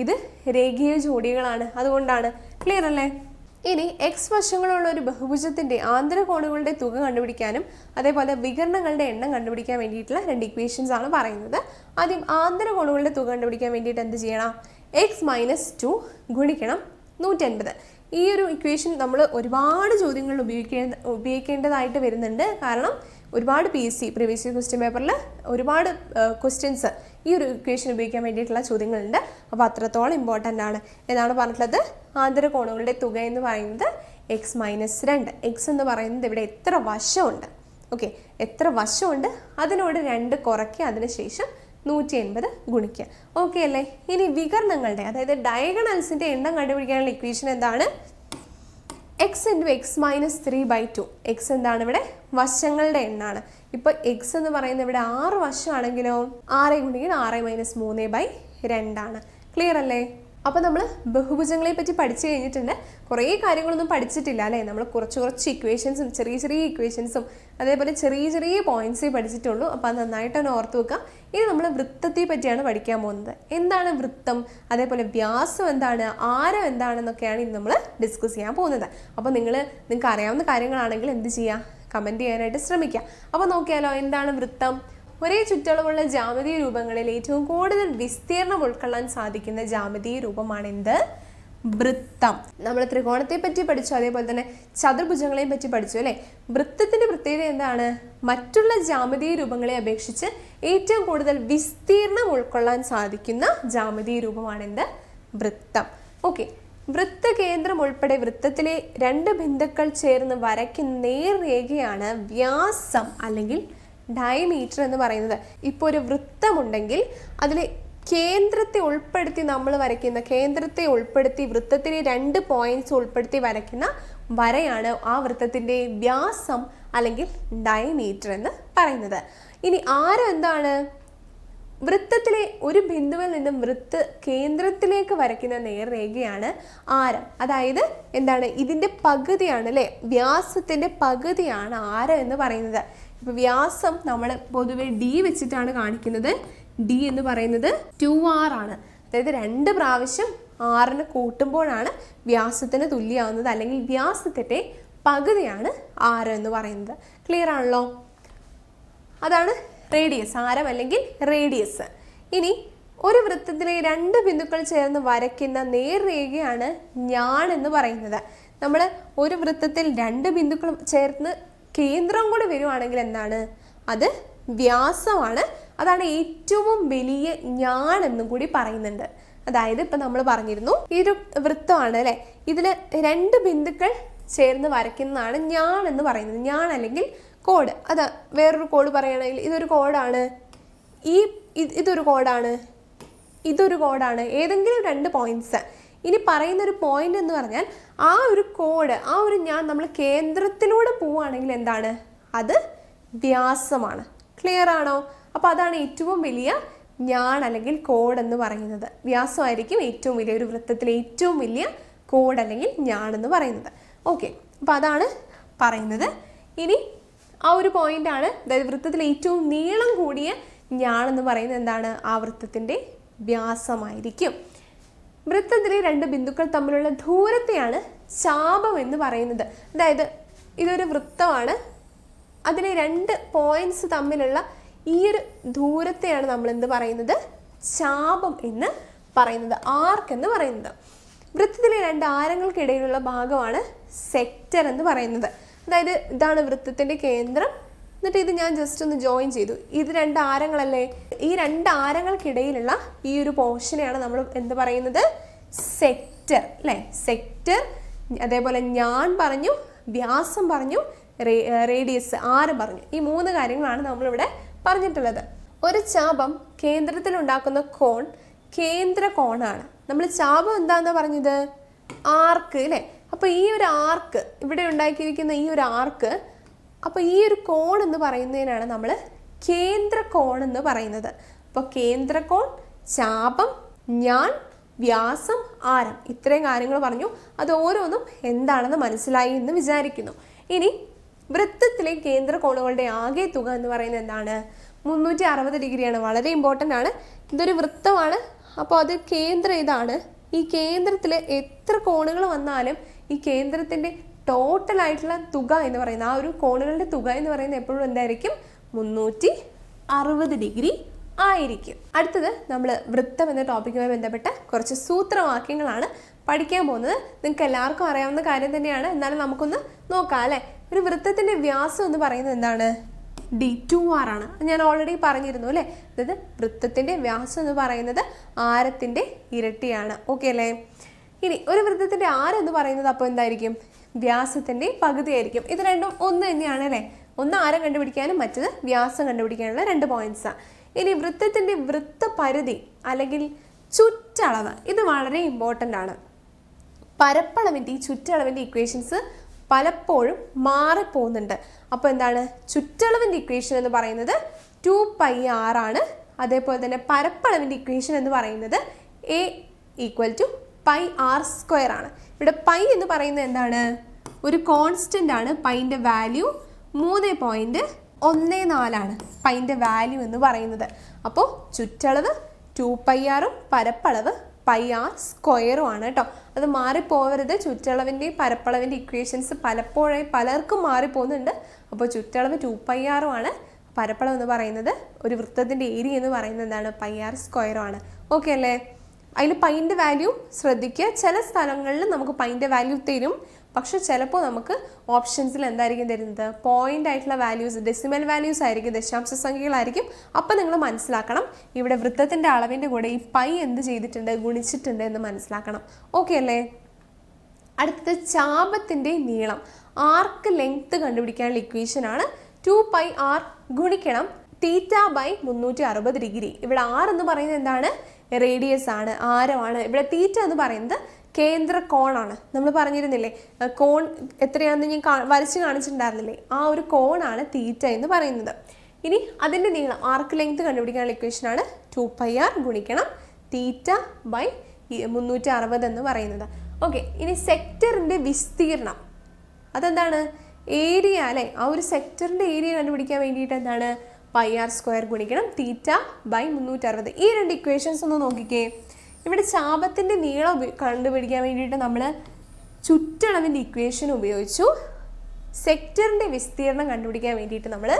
ഇത് രേഖീയ ജോഡികളാണ്. അതുകൊണ്ടാണ്. ക്ലിയർ അല്ലേ? ഇനി എക്സ് വശങ്ങളുള്ള ഒരു ബഹുഭുജത്തിന്റെ ആന്തര കോണുകളുടെ തുക കണ്ടുപിടിക്കാനും അതേപോലെ വികരണങ്ങളുടെ എണ്ണം കണ്ടുപിടിക്കാൻ വേണ്ടിയിട്ടുള്ള രണ്ട് ഇക്വേഷൻസ് ആണ് പറയുന്നത്. ആദ്യം ആന്തര കോണുകളുടെ തുക കണ്ടുപിടിക്കാൻ വേണ്ടിയിട്ട് എന്ത് ചെയ്യണം? എക്സ് മൈനസ് ടു ഗുണിക്കണം നൂറ്റൻപത്. ഈ ഒരു ഇക്വേഷൻ നമ്മൾ ഒരുപാട് ചോദ്യങ്ങളിൽ ഉപയോഗിക്കേണ്ട ഉപയോഗിക്കേണ്ടതായിട്ട് വരുന്നുണ്ട്. കാരണം ഒരുപാട് P S C previous question പേപ്പറിൽ ഒരുപാട് ക്വസ്റ്റ്യൻസ് ഈ ഒരു ഇക്വേഷൻ ഉപയോഗിക്കാൻ വേണ്ടിയിട്ടുള്ള ചോദ്യങ്ങളുണ്ട്. അപ്പോൾ അത്രത്തോളം ഇമ്പോർട്ടന്റ് ആണ്. എന്നാണ് പറഞ്ഞിട്ടുള്ളത്. ആന്തരകോണുകളുടെ തുക എന്ന് പറയുന്നത് എക്സ് മൈനസ് രണ്ട്. എക്സ് എന്ന് പറയുന്നത് ഇവിടെ എത്ര വശമുണ്ട്? ഓക്കെ എത്ര വശമുണ്ട്? അതിനോട് രണ്ട് കുറയ്ക്കുക. അതിനുശേഷം നൂറ്റി എൺപത് ഗുണിക്കുക. ഓക്കെ അല്ലേ? ഇനി വികരണങ്ങളുടെ അതായത് ഡയഗണൽസിന്റെ എണ്ണം കണ്ടുപിടിക്കാനുള്ള ഇക്വേഷൻ എന്താണ്? X into X minus three by two X എന്താണ് ഇവിടെ? വശങ്ങളുടെ എണ്ണാണ്. ഇപ്പൊ എക്സ് എന്ന് പറയുന്നത് ഇവിടെ ആറ് വശമാണെങ്കിലോ ആറ് ഗുണിയിൽ ആറ് മൈനസ് മൂന്ന് ബൈ രണ്ടാണ്. ക്ലിയർ അല്ലേ? അപ്പോൾ നമ്മൾ ബഹുഭുജങ്ങളെ പറ്റി പഠിച്ചു കഴിഞ്ഞിട്ടുണ്ട്. കുറേ കാര്യങ്ങളൊന്നും പഠിച്ചിട്ടില്ല അല്ലേ? നമ്മൾ കുറച്ച് കുറച്ച് ഇക്വേഷൻസും ചെറിയ ചെറിയ ഇക്വേഷൻസും അതേപോലെ ചെറിയ ചെറിയ പോയിന്റ്സേ പഠിച്ചിട്ടുള്ളൂ. അപ്പോൾ അത് നന്നായിട്ടൊന്ന് ഓർത്ത് വെക്കുക. ഇനി നമ്മൾ വൃത്തത്തെ പറ്റിയാണ് പഠിക്കാൻ പോകുന്നത്. എന്താണ് വൃത്തം? അതേപോലെ വ്യാസം എന്താണ്? ആരം എന്താണെന്നൊക്കെയാണ് ഇന്ന് നമ്മൾ ഡിസ്കസ് ചെയ്യാൻ പോകുന്നത്. അപ്പോൾ നിങ്ങൾ നിങ്ങൾക്ക് അറിയാവുന്ന കാര്യങ്ങളാണെങ്കിൽ എന്ത് ചെയ്യുക? കമന്റ് ചെയ്യാനായിട്ട് ശ്രമിക്കുക. അപ്പോൾ നോക്കിയാലോ എന്താണ് വൃത്തം? ഒരേ ചുറ്റളവുള്ള ജാമതീയ രൂപങ്ങളിൽ ഏറ്റവും കൂടുതൽ വിസ്തീർണം ഉൾക്കൊള്ളാൻ സാധിക്കുന്ന ജാമതീയ രൂപമാണ് എന്ത് വൃത്തം. നമ്മൾ ത്രികോണത്തെ പറ്റി പഠിച്ചു അതേപോലെ തന്നെ ചതുർഭുജങ്ങളെയും പറ്റി പഠിച്ചു അല്ലേ? വൃത്തത്തിന്റെ പ്രത്യേകത എന്താണ്? മറ്റുള്ള ജാമതീയ രൂപങ്ങളെ അപേക്ഷിച്ച് ഏറ്റവും കൂടുതൽ വിസ്തീർണം ഉൾക്കൊള്ളാൻ സാധിക്കുന്ന ജാമതീയ രൂപമാണ് എന്ത് വൃത്തം. ഓക്കെ. വൃത്തകേന്ദ്രം ഉൾപ്പെടെ വൃത്തത്തിലെ രണ്ട് ബിന്ദുക്കൾ ചേർന്ന് വരയ്ക്കുന്ന നേർരേഖയാണ് വ്യാസം അല്ലെങ്കിൽ ഡയമീറ്റർ എന്ന് പറയുന്നത്. ഇപ്പോൾ ഒരു വൃത്തമുണ്ടെങ്കിൽ അതിൽ കേന്ദ്രത്തെ ഉൾപ്പെടുത്തി നമ്മൾ വരയ്ക്കുന്ന കേന്ദ്രത്തെ ഉൾപ്പെടുത്തി വൃത്തത്തിലെ രണ്ട് പോയിന്റ്സ് ഉൾപ്പെടുത്തി വരയ്ക്കുന്ന വരയാണ് ആ വൃത്തത്തിന്റെ വ്യാസം അല്ലെങ്കിൽ ഡയമീറ്റർ എന്ന് പറയുന്നത്. ഇനി ആരം എന്താണ്? വൃത്തത്തിലെ ഒരു ബിന്ദുവിൽ നിന്നും വൃത്ത് കേന്ദ്രത്തിലേക്ക് വരയ്ക്കുന്ന നേർരേഖയാണ് ആരം. അതായത് എന്താണ്? ഇതിന്റെ പകുതിയാണ് അല്ലേ? വ്യാസത്തിന്റെ പകുതിയാണ് ആരം എന്ന് പറയുന്നത്. ഇപ്പം വ്യാസം നമ്മൾ പൊതുവെ ഡി വെച്ചിട്ടാണ് കാണിക്കുന്നത്. ഡി എന്ന് പറയുന്നത് ടു ആർ ആണ്. അതായത് രണ്ട് പ്രാവശ്യം ആറിന് കൂട്ടുമ്പോഴാണ് വ്യാസത്തിന് തുല്യമാവുന്നത് അല്ലെങ്കിൽ വ്യാസത്തിന്റെ പകുതിയാണ് ആരം എന്ന് പറയുന്നത്. ക്ലിയർ ആണല്ലോ? അതാണ് റേഡിയസ് ആരം അല്ലെങ്കിൽ റേഡിയസ്. ഇനി ഒരു വൃത്തത്തിലെ രണ്ട് ബിന്ദുക്കൾ ചേർന്ന് വരയ്ക്കുന്ന നേർരേഖയാണ് ഞാൻ എന്ന് പറയുന്നത്. നമ്മൾ ഒരു വൃത്തത്തിൽ രണ്ട് ബിന്ദുക്കൾ ചേർന്ന് കേന്ദ്രം കൂടി വരുവാണെങ്കിൽ എന്താണ്? അത് വ്യാസമാണ്. അതാണ് ഏറ്റവും വലിയ ഞാൻ എന്നും കൂടി പറയുന്നുണ്ട്. അതായത് ഇപ്പം നമ്മൾ പറഞ്ഞിരുന്നു ഈ ഒരു വൃത്തമാണ് അല്ലേ? ഇതിൽ രണ്ട് ബിന്ദുക്കൾ ചേർന്ന് വരയ്ക്കുന്നതാണ് ഞാൻ എന്ന് പറയുന്നത്. ഞാൻ അല്ലെങ്കിൽ കോഡ് അത് വേറൊരു കോഡ് പറയുകയാണെങ്കിൽ ഇതൊരു കോഡാണ് ഈ ഇത് ഇതൊരു കോഡാണ് ഇതൊരു കോഡാണ് ഏതെങ്കിലും രണ്ട് പോയിന്റ്സ് ഇനി പറയുന്ന ഒരു പോയിന്റ് എന്ന് പറഞ്ഞാൽ ആ ഒരു കോഡ് ആ ഒരു ഞാൻ നമ്മൾ കേന്ദ്രത്തിലൂടെ പോവുകയാണെങ്കിൽ എന്താണ്? അത് വ്യാസമാണ്. ക്ലിയർ ആണോ? അപ്പോൾ അതാണ് ഏറ്റവും വലിയ ഞാൻ അല്ലെങ്കിൽ കോഡ് എന്ന് പറയുന്നത്. വ്യാസമായിരിക്കും ഏറ്റവും വലിയ ഒരു വൃത്തത്തിലെ ഏറ്റവും വലിയ കോഡ് അല്ലെങ്കിൽ ഞാൻ എന്ന് പറയുന്നത്. ഓക്കെ അപ്പോൾ അതാണ് പറയുന്നത്. ഇനി ആ ഒരു പോയിന്റ് ആണ്. അതായത് വൃത്തത്തിൽ ഏറ്റവും നീളം കൂടിയ ഞാൻ എന്ന് പറയുന്നത് എന്താണ്? ആ വൃത്തത്തിന്റെ വ്യാസമായിരിക്കും. വൃത്തത്തിലെ രണ്ട് ബിന്ദുക്കൾ തമ്മിലുള്ള ദൂരത്തെയാണ് ചാപം എന്ന് പറയുന്നത്. അതായത് ഇതൊരു വൃത്തമാണ്. അതിലെ രണ്ട് പോയിന്റ്സ് തമ്മിലുള്ള ഈ ഒരു ദൂരത്തെയാണ് നമ്മൾ എന്ത് പറയുന്നത്? ചാപം എന്ന് പറയുന്നത്. ആർക്ക് എന്ന് പറയുന്നത്. വൃത്തത്തിലെ രണ്ട് ആരങ്ങൾക്കിടയിലുള്ള ഭാഗമാണ് സെക്ടർ എന്ന് പറയുന്നത്. അതായത് ഇതാണ് വൃത്തത്തിന്റെ കേന്ദ്രം. എന്നിട്ട് ഇത് ഞാൻ ജസ്റ്റ് ഒന്ന് ജോയിൻ ചെയ്തു. ഇത് രണ്ട് ആരങ്ങളല്ലേ? ഈ രണ്ട് ആരങ്ങൾക്കിടയിലുള്ള ഈ ഒരു പോർഷനെയാണ് നമ്മൾ എന്ത് പറയുന്നത്? സെക്ടർ അല്ലേ സെക്ടർ അതേപോലെ ഞാൻ പറഞ്ഞു വ്യാസം പറഞ്ഞു റേഡിയസ് ആരം പറഞ്ഞു. ഈ മൂന്ന് കാര്യങ്ങളാണ് നമ്മളിവിടെ പറഞ്ഞിട്ടുള്ളത്. ഒരു ചാപം കേന്ദ്രത്തിൽ ഉണ്ടാക്കുന്ന കോൺ കേന്ദ്ര കോണാണ്. നമ്മൾ ചാപം എന്താണെന്ന് പറഞ്ഞത്? ആർക്ക് അല്ലേ അപ്പോൾ ഈ ഒരു ആർക്ക് ഇവിടെ ഉണ്ടാക്കിയിരിക്കുന്ന ഈ ഒരു ആർക്ക് അപ്പോൾ ഈ ഒരു കോൺ എന്ന് പറയുന്നതിനാണ് നമ്മൾ കേന്ദ്ര കോൺ എന്ന് പറയുന്നത്. അപ്പോൾ കേന്ദ്ര കോൺ ചാപം ഞാൻ വ്യാസം ആരം. ഇത്രയും കാര്യങ്ങൾ പറഞ്ഞു. അത് ഓരോന്നും എന്താണെന്ന് മനസ്സിലായി എന്ന് വിചാരിക്കുന്നു. ഇനി വൃത്തത്തിലെ കേന്ദ്ര കോണുകളുടെ ആകെ തുക എന്ന് പറയുന്നത് എന്താണ്? മുന്നൂറ്റി അറുപത് ഡിഗ്രിയാണ്. വളരെ ഇമ്പോർട്ടന്റ് ആണ്. ഇതൊരു വൃത്തമാണ്. അപ്പോൾ അത് കേന്ദ്രം ഇതാണ്. ഈ കേന്ദ്രത്തിൽ എത്ര കോണുകൾ വന്നാലും ഈ കേന്ദ്രത്തിന്റെ ടോട്ടൽ ആയിട്ടുള്ള തുക എന്ന് പറയുന്ന ആ ഒരു കോണുകളുടെ തുക എന്ന് പറയുന്നത് എപ്പോഴും എന്തായിരിക്കും? മുന്നൂറ്റി അറുപത് ഡിഗ്രി ആയിരിക്കും. അടുത്തത് നമ്മൾ വൃത്തം എന്ന ടോപ്പിക്കുമായി ബന്ധപ്പെട്ട കുറച്ച് സൂത്രവാക്യങ്ങളാണ് പഠിക്കാൻ പോകുന്നത്. നിങ്ങൾക്ക് എല്ലാവർക്കും അറിയാവുന്ന കാര്യം തന്നെയാണ്. എന്നാലും നമുക്കൊന്ന് നോക്കാം അല്ലേ? ഒരു വൃത്തത്തിന്റെ വ്യാസം എന്ന് പറയുന്നത് എന്താണ്? ഡി ടു ആർ ആണ്. ഞാൻ ഓൾറെഡി പറഞ്ഞിരുന്നു അല്ലേ? അതായത് വൃത്തത്തിന്റെ വ്യാസം എന്ന് പറയുന്നത് ആരത്തിന്റെ ഇരട്ടിയാണ്. ഓക്കെ അല്ലേ? ഇനി ഒരു വൃത്തത്തിന്റെ ആര് എന്ന് പറയുന്നത് അപ്പോൾ എന്തായിരിക്കും? വ്യാസത്തിന്റെ പകുതിയായിരിക്കും. ഇത് രണ്ടും ഒന്ന് തന്നെയാണ് അല്ലേ? ഒന്ന് ആരം കണ്ടുപിടിക്കാനും മറ്റത് വ്യാസം കണ്ടുപിടിക്കാനുള്ള രണ്ട് പോയിന്റ്സാണ് ഇനി വൃത്തത്തിന്റെ വൃത്തപരിധി അല്ലെങ്കിൽ ചുറ്റളവ് ഇത് വളരെ ഇമ്പോർട്ടന്റ് ആണ്. പരപ്പളവിന്റെ ഈ ചുറ്റളവിന്റെ ഇക്വേഷൻസ് പലപ്പോഴും മാറിപ്പോകുന്നുണ്ട്. അപ്പോൾ എന്താണ്? ചുറ്റളവിന്റെ ഇക്വേഷൻ എന്ന് പറയുന്നത് ടു പൈ ആർ ആണ്. അതേപോലെ തന്നെ പരപ്പളവിന്റെ ഇക്വേഷൻ എന്ന് പറയുന്നത് A equal to pi R square ആണ്. ഇവിടെ പൈ എന്ന് പറയുന്നത് എന്താണ്? ഒരു കോൺസ്റ്റന്റ് ആണ്. പൈന്റെ വാല്യൂ മൂന്ന് പോയിന്റ് ഒന്ന് നാലാണ് പൈന്റെ വാല്യൂ എന്ന് പറയുന്നത്. അപ്പോൾ ചുറ്റളവ് ടു പൈ ആറും പരപ്പളവ് പൈ ആർ സ്ക്വയറും ആണ് കേട്ടോ അത് മാറിപ്പോവരുത്. ചുറ്റളവിന്റെയും പരപ്പളവിന്റെ ഇക്വേഷൻസ് പലപ്പോഴായി പലർക്കും മാറിപ്പോകുന്നുണ്ട്. അപ്പോൾ ചുറ്റളവ് ടു പൈ ആറും ആണ്. പരപ്പളവ് എന്ന് പറയുന്നത് ഒരു വൃത്തത്തിന്റെ ഏരിയ എന്ന് പറയുന്നത് എന്താണ്? പൈ ആർ സ്ക്വയറും ആണ്. ഓക്കെ അല്ലേ? അതിൽ പൈന്റെ വാല്യൂ ശ്രദ്ധിക്കുക. ചില സ്ഥലങ്ങളിൽ നമുക്ക് പൈന്റെ വാല്യൂ തരും. പക്ഷെ ചിലപ്പോൾ നമുക്ക് ഓപ്ഷൻസിൽ എന്തായിരിക്കും തരുന്നത്? പോയിന്റ് ആയിട്ടുള്ള വാല്യൂസ് ഡെസിമൽ വാല്യൂസ് ആയിരിക്കും ദശാംശ സംഖ്യകളായിരിക്കും. അപ്പം നിങ്ങൾ മനസ്സിലാക്കണം ഇവിടെ വൃത്തത്തിന്റെ അളവിന്റെ കൂടെ ഈ പൈ എന്ത് ചെയ്തിട്ടുണ്ട് ഗുണിച്ചിട്ടുണ്ട് എന്ന് മനസ്സിലാക്കണം. ഓക്കെ അല്ലേ? അടുത്തത് ചാപത്തിന്റെ നീളം. ആർക്ക് ലെങ്ത് കണ്ടുപിടിക്കാനുള്ള ഇക്വേഷൻ ആണ്. ടു പൈ ആർ ഗുണിക്കണം. തീറ്റ ബൈ മുന്നൂറ്റി അറുപത് ഡിഗ്രി ഇവിടെ ആർ എന്ന് പറയുന്നത് എന്താണ്? റേഡിയസ് ആണ് ആരമാണ് ഇവിടെ തീറ്റ എന്ന് പറയുന്നത് കേന്ദ്ര കോണാണ്. നമ്മൾ പറഞ്ഞിരുന്നില്ലേ കോൺ എത്രയാണെന്ന് ഞാൻ വരച്ച് കാണിച്ചിട്ടുണ്ടായിരുന്നില്ലേ ആ ഒരു കോണാണ് തീറ്റ എന്ന് പറയുന്നത്. ഇനി അതിന്റെ നീളം ആർക്ക് ലെങ്ത് കണ്ടുപിടിക്കാനുള്ള ഇക്വേഷൻ ആണ് ടു പൈ ആർ ഗുണിക്കണം തീറ്റ ബൈ മുന്നൂറ്റി അറുപത് എന്ന് പറയുന്നത്. ഓക്കെ ഇനി സെക്ടറിന്റെ വിസ്തീർണം അതെന്താണ്? ഏരിയ അല്ലേ ആ ഒരു സെക്ടറിന്റെ ഏരിയ കണ്ടുപിടിക്കാൻ വേണ്ടിയിട്ട് എന്താണ്? പൈ ആർ സ്ക്വയർ ഗുണിക്കണം തീറ്റ ബൈ മുന്നൂറ്റി അറുപത് ഈ രണ്ട് ഇക്വേഷൻസ് ഒന്ന് നോക്കിക്കേ. ഇവിടെ ചാപത്തിന്റെ നീളം കണ്ടുപിടിക്കാൻ വേണ്ടിയിട്ട് നമ്മൾ ചുറ്റളവിന്റെ ഇക്വേഷൻ ഉപയോഗിച്ചു. സെക്ടറിന്റെ വിസ്തീർണം കണ്ടുപിടിക്കാൻ വേണ്ടിയിട്ട് നമ്മൾ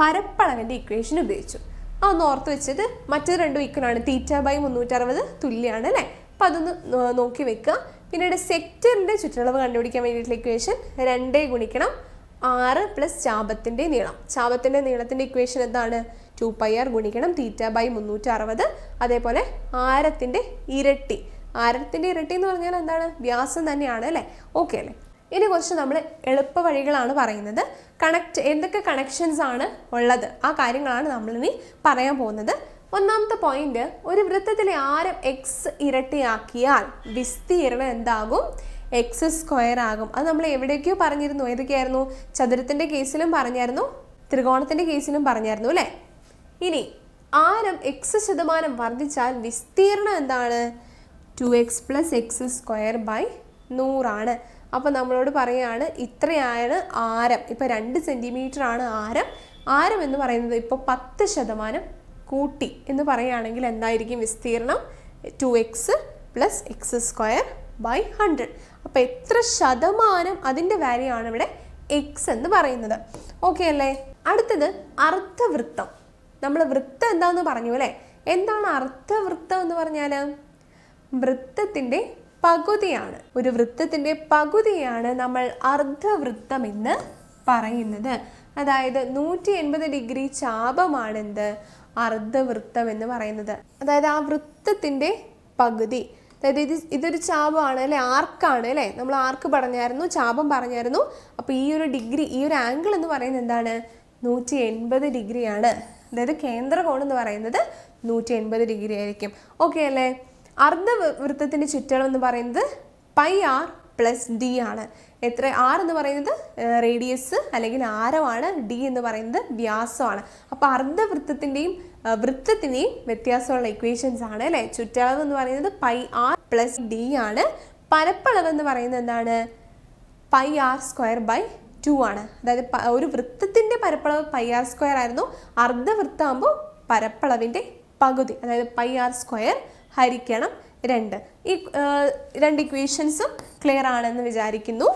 പരപ്പളവിന്റെ ഇക്വേഷൻ ഉപയോഗിച്ചു. അതൊന്ന് ഓർത്ത് വെച്ചത് മറ്റു രണ്ടും ഈക്വലാണ് തീറ്റ ബൈ മുന്നൂറ്ററുപത് തുല്യമാണ് അല്ലേ? അപ്പോൾ അതൊന്ന് നോക്കി വെക്കുക. പിന്നീട് സെക്ടറിന്റെ ചുറ്റളവ് കണ്ടുപിടിക്കാൻ വേണ്ടിയിട്ടുള്ള ഇക്വേഷൻ രണ്ടേ ഗുണിക്കണം. ആറ് പ്ലസ് ചാപത്തിന്റെ നീളം. ചാപത്തിന്റെ നീളത്തിന്റെ ഇക്വേഷൻ എന്താണ്? ടു പൈ ആർ ഗുണിക്കണം തീറ്റ ബൈ മുന്നൂറ്റി അറുപത് അതേപോലെ ആരത്തിന്റെ ഇരട്ടി. ആരത്തിന്റെ ഇരട്ടി എന്ന് പറഞ്ഞാൽ എന്താണ്? വ്യാസം തന്നെയാണ് അല്ലേ? ഓക്കെ അല്ലേ? ഇനി കുറച്ച് നമ്മൾ എളുപ്പ വഴികളാണ് പറയുന്നത്. കണക്ട് എന്തൊക്കെ കണക്ഷൻസ് ആണ് ഉള്ളത്? ആ കാര്യങ്ങളാണ് നമ്മളിനി പറയാൻ പോകുന്നത്. ഒന്നാമത്തെ പോയിന്റ് ഒരു വൃത്തത്തിലെ ആരം എക്സ് ഇരട്ടിയാക്കിയാൽ വിസ്തീർണം എന്താകും? എക്സ് സ്ക്വയർ ആകും. അത് നമ്മൾ എവിടേക്കോ പറഞ്ഞിരുന്നു. ഏതൊക്കെയായിരുന്നു? ചതുരത്തിന്റെ കേസിലും പറഞ്ഞായിരുന്നു. ത്രികോണത്തിന്റെ കേസിലും പറഞ്ഞായിരുന്നു അല്ലേ? ഇനി ആരം എക്സ് ശതമാനം വർദ്ധിച്ചാൽ വിസ്തീർണം എന്താണ്? Two X plus X square by നൂറാണ്. അപ്പോൾ നമ്മളോട് പറയുകയാണ് ഇത്രയാണ് ആരം. ഇപ്പോൾ രണ്ട് സെന്റിമീറ്റർ ആണ് ആരം. ആരം എന്ന് പറയുന്നത് ഇപ്പോൾ പത്ത് ശതമാനം കൂട്ടി എന്ന് പറയുകയാണെങ്കിൽ എന്തായിരിക്കും വിസ്തീർണം two X plus X square by hundred. അപ്പോൾ എത്ര ശതമാനം അതിന്റെ വാല്യൂ ഇവിടെ എക്സ് എന്ന് പറയുന്നത്. ഓക്കെ അല്ലേ? അടുത്തത് അർത്ഥവൃത്തം. നമ്മൾ വൃത്തം എന്താന്ന് പറഞ്ഞു അല്ലേ? എന്താണ് അർത്ഥവൃത്തം എന്ന് പറഞ്ഞാൽ വൃത്തത്തിന്റെ പകുതിയാണ്. ഒരു വൃത്തത്തിന്റെ പകുതിയാണ് നമ്മൾ അർദ്ധവൃത്തം എന്ന് പറയുന്നത്. അതായത് നൂറ്റി എൺപത് ഡിഗ്രി ചാപമാണെന്ത്? അർദ്ധവൃത്തം എന്ന് പറയുന്നത്. അതായത് ആ വൃത്തത്തിന്റെ പകുതി. അതായത് ഇത് ഇതൊരു ചാപമാണ് അല്ലെ? ആർക്കാണ് അല്ലേ? നമ്മൾ ആർക്ക് പറഞ്ഞായിരുന്നു? ചാപം പറഞ്ഞായിരുന്നു. അപ്പോൾ ഈ ഒരു ഡിഗ്രി ഈ ഒരു ആംഗിൾ എന്ന് പറയുന്നത് എന്താണ്? നൂറ്റി എൺപത് ഡിഗ്രിയാണ്. അതായത് കേന്ദ്രകോൺ എന്ന് പറയുന്നത് നൂറ്റി എൺപത് ഡിഗ്രി ആയിരിക്കും. ഓക്കെ അല്ലേ? അർദ്ധവൃത്തത്തിന്റെ ചുറ്റളവ് എന്ന് പറയുന്നത് പൈ ആർ പ്ലസ് ഡി ആണ്. എത്ര ആർ എന്ന് പറയുന്നത് റേഡിയസ് അല്ലെങ്കിൽ ആരമാണ് ഡി എന്ന് പറയുന്നത് വ്യാസമാണ്. അപ്പോൾ അർദ്ധവൃത്തത്തിന്റെയും വൃത്തത്തിന്റെയും വ്യത്യാസമുള്ള ഇക്വേഷൻസ് ആണ് അല്ലേ? ചുറ്റളവ് എന്ന് പറയുന്നത് പൈ ആർ പ്ലസ് ഡി ആണ്. പരപ്പളവ് എന്ന് പറയുന്നത് എന്താണ്? Pi R square by two ആണ്. അതായത് ഒരു വൃത്തത്തിന്റെ പരപ്പളവ് പൈ ആർ സ്ക്വയർ ആയിരുന്നു. അർദ്ധവൃത്തമാകുമ്പോൾ പരപ്പളവിന്റെ പകുതി അതായത് പൈ ആർ സ്ക്വയർ ഹരിക്കണം രണ്ട്. ഈ രണ്ട് ഇക്വേഷൻസും ക്ലിയർ ആണെന്ന് വിചാരിക്കുന്നു.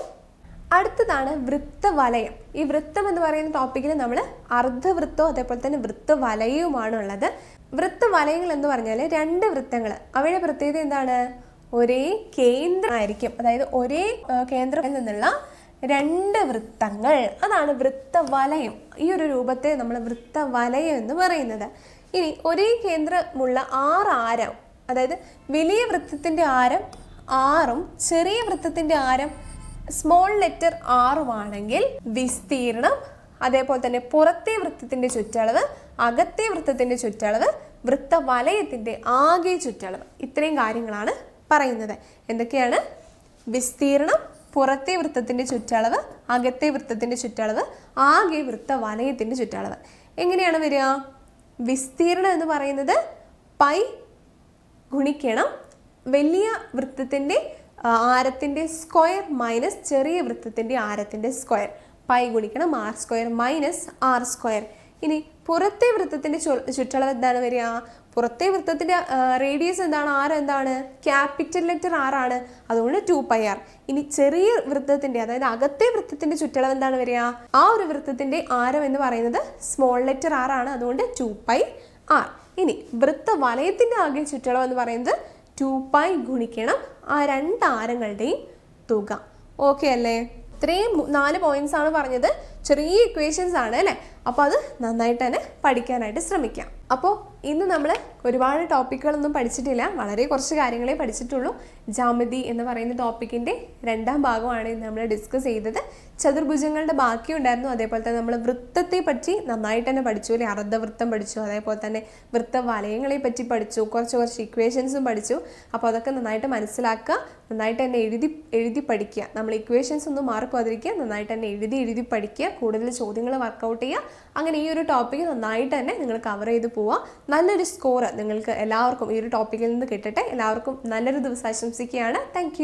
അടുത്തതാണ് വൃത്തവലയം. ഈ വൃത്തം എന്ന് പറയുന്ന ടോപ്പിക്കിൽ നമ്മൾ അർദ്ധവൃത്തവും അതേപോലെ തന്നെ വൃത്തവലയവുമാണ് ഉള്ളത് വൃത്തവലയങ്ങൾ എന്ന് പറഞ്ഞാൽ രണ്ട് വൃത്തങ്ങൾ അവയുടെ പ്രത്യേകത എന്താണ്? ഒരേ കേന്ദ്രമായിരിക്കും അതായത് ഒരേ കേന്ദ്രത്തിൽ നിന്നുള്ള രണ്ട് വൃത്തങ്ങൾ. അതാണ് വൃത്തവലയം. ഈ ഒരു രൂപത്തെ നമ്മൾ വൃത്തവലയം എന്ന് പറയുന്നത്. ഇനി ഒരേ കേന്ദ്രമുള്ള ആറ് ആരം അതായത് വലിയ വൃത്തത്തിന്റെ ആരം ആറും ചെറിയ വൃത്തത്തിന്റെ ആരം സ്മോൾ ലെറ്റർ ആറുമാണെങ്കിൽ വിസ്തീർണം അതേപോലെ തന്നെ പുറത്തെ വൃത്തത്തിന്റെ ചുറ്റളവ് അകത്തെ വൃത്തത്തിന്റെ ചുറ്റളവ് വൃത്തവലയത്തിന്റെ ആകെ ചുറ്റളവ്. ഇത്രയും കാര്യങ്ങളാണ് പറയുന്നത്. എന്തൊക്കെയാണ്? വിസ്തീർണം പുറത്തെ വൃത്തത്തിന്റെ ചുറ്റളവ് അകത്തെ വൃത്തത്തിന്റെ ചുറ്റളവ് ആകെ വൃത്തവലയത്തിന്റെ ചുറ്റളവ്. എങ്ങനെയാണ് വരിക? വിസ്തീർണം എന്ന് പറയുന്നത് പൈ ഗുണിക്കണം. വലിയ വൃത്തത്തിന്റെ ആരത്തിന്റെ സ്ക്വയർ മൈനസ് ചെറിയ വൃത്തത്തിന്റെ ആരത്തിന്റെ സ്ക്വയർ. പൈ ഗുണിക്കണം R square minus R square. ഇനി പുറത്തെ വൃത്തത്തിന്റെ ചുറ്റളവ് എന്താണ് വരിക? പുറത്തെ വൃത്തത്തിന്റെ റേഡിയസ് എന്താണ്? ആർ എന്താണ്? ക്യാപിറ്റൽ ലെറ്റർ ആർ ആണ്. അതുകൊണ്ട് ടു പൈ ആർ. ഇനി ചെറിയ വൃത്തത്തിന്റെ അതായത് അകത്തെ വൃത്തത്തിന്റെ ചുറ്റളവ് എന്താണ് വരിക? ആ ഒരു വൃത്തത്തിന്റെ ആരം എന്ന് പറയുന്നത് സ്മോൾ ലെറ്റർ ആർ ആണ്. അതുകൊണ്ട് ടു പൈ ആർ. ഇനി വൃത്ത വലയത്തിന്റെ ആകെ ചുറ്റളവ് എന്ന് പറയുന്നത് ടു പൈ ഗുണിക്കണം ആ രണ്ട് ആരങ്ങളുടെയും തുക. ഓക്കെ അല്ലേ? ഇത്രയും നാല് പോയിന്റ്സ് ആണ് പറഞ്ഞത്. ചെറിയ ഇക്വേഷൻസ് ആണ് അല്ലേ? അപ്പോൾ അത് നന്നായിട്ട് തന്നെ പഠിക്കാനായിട്ട് ശ്രമിക്കാം. അപ്പോൾ ഇന്ന് നമ്മൾ ഒരുപാട് ടോപ്പിക്കുകളൊന്നും പഠിച്ചിട്ടില്ല. വളരെ കുറച്ച് കാര്യങ്ങളെ പഠിച്ചിട്ടുള്ളൂ. ജാമതി എന്ന് പറയുന്ന ടോപ്പിക്കിന്റെ രണ്ടാം ഭാഗമാണ് ഇന്ന് നമ്മൾ ഡിസ്കസ് ചെയ്തത്. ചതുർഭുജങ്ങളുടെ ബാക്കി ഉണ്ടായിരുന്നു. അതേപോലെ തന്നെ നമ്മൾ വൃത്തത്തെ പറ്റി നന്നായിട്ട് തന്നെ പഠിച്ചു അല്ലെ? അർദ്ധവൃത്തം പഠിച്ചു. അതേപോലെ തന്നെ വൃത്ത വലയങ്ങളെ പറ്റി പഠിച്ചു. കുറച്ച് കുറച്ച് ഇക്വേഷൻസും പഠിച്ചു. അപ്പോൾ അതൊക്കെ നന്നായിട്ട് മനസ്സിലാക്കുക. നന്നായിട്ട് തന്നെ എഴുതി എഴുതി പഠിക്കുക. നമ്മൾ ഇക്വേഷൻസ് ഒന്നും മാറിപ്പോതിരിക്കുക നന്നായിട്ട് തന്നെ എഴുതി എഴുതി പഠിക്കുക. കൂടുതൽ ചോദ്യങ്ങൾ വർക്കൗട്ട് ചെയ്യുക. അങ്ങനെ ഈ ഒരു ടോപ്പിക്ക് നന്നായിട്ട് തന്നെ നിങ്ങൾ കവർ ചെയ്ത് പോവുക. നല്ലൊരു സ്കോർ നിങ്ങൾക്ക് എല്ലാവർക്കും ഈ ഒരു ടോപ്പിക്കിൽ നിന്ന് കിട്ടട്ടെ. എല്ലാവർക്കും നല്ലൊരു ദിവസം ആശംസിക്കുകയാണ്. താങ്ക്